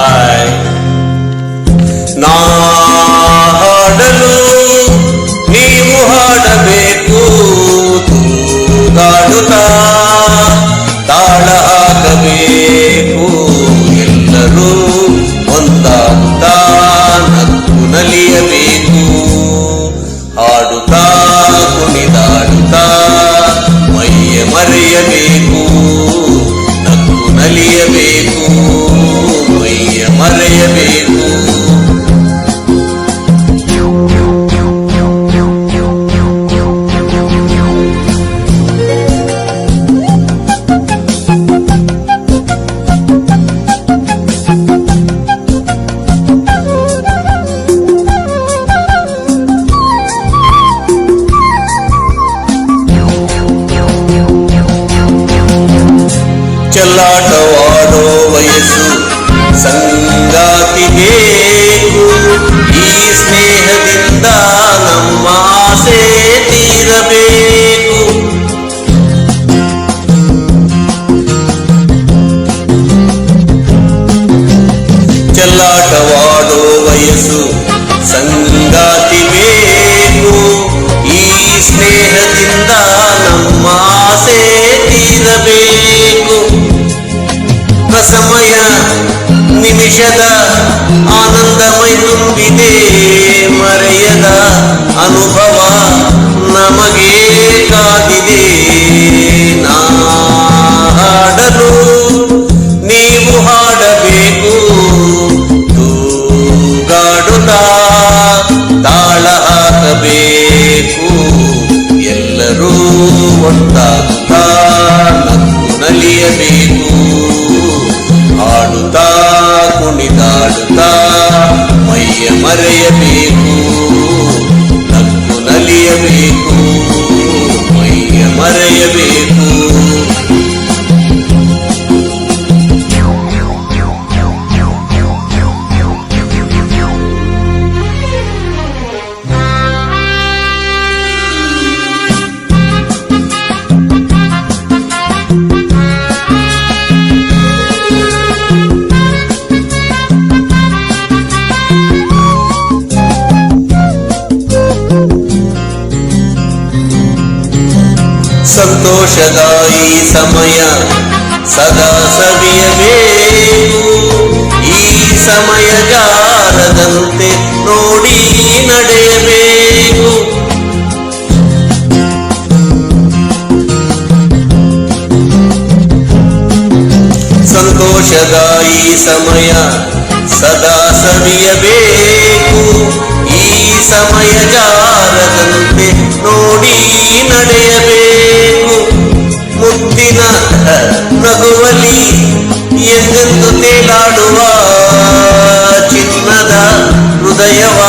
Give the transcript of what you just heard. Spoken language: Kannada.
Aye. ಚೆಲ್ಲಾಟವಾಡೋ ವಯಸ್ಸು ಸಂಗಾತಿ ಬೇಕು ಈ ಸ್ನೇಹದಿಂದ ನಮ್ಮ ಆಸೆ ತೀರಬೇಕು ಚೆಲ್ಲಾಟವಾಡೋ ವಯಸ್ಸು ಸಂಗಾತಿ ಬೇಕು ಈ ಸ್ನೇಹದಿಂದ ನಿಮಿಷದ ಆನಂದಮಯ ತುಂಬಿದೆ, ಮರೆಯದ ಅನುಭವ ನಮಗೆ ಕಾದಿದೆ. ನಾ ಹಾಡಲು ನೀವು ಹಾಡಬೇಕು, ತೂಗಾಡುತ್ತ ತಾಳ ಹಾಕಬೇಕು. ಎಲ್ಲರೂ ನಕ್ಕು ನಲಿಯಬೇಕು. மறையமே ಸಂತೋಷದ ಈ ಸಮಯ ಸದಾ ಸವಿಯಬೇಕು. ಈ ಸಮಯ ಜಾರದಂತೆ ನೋಡಿ ನಡೆಯಬೇಕು. ಸಂತೋಷದ ಈ ಸಮಯ ಸದಾ ಸವಿಯಬೇಕು. ಈ ಸಮಯ ಜಾರದಂತೆ ಎದ್ದು ತೇಲಾಡುವ ಚಿನ್ನದ ಹೃದಯವ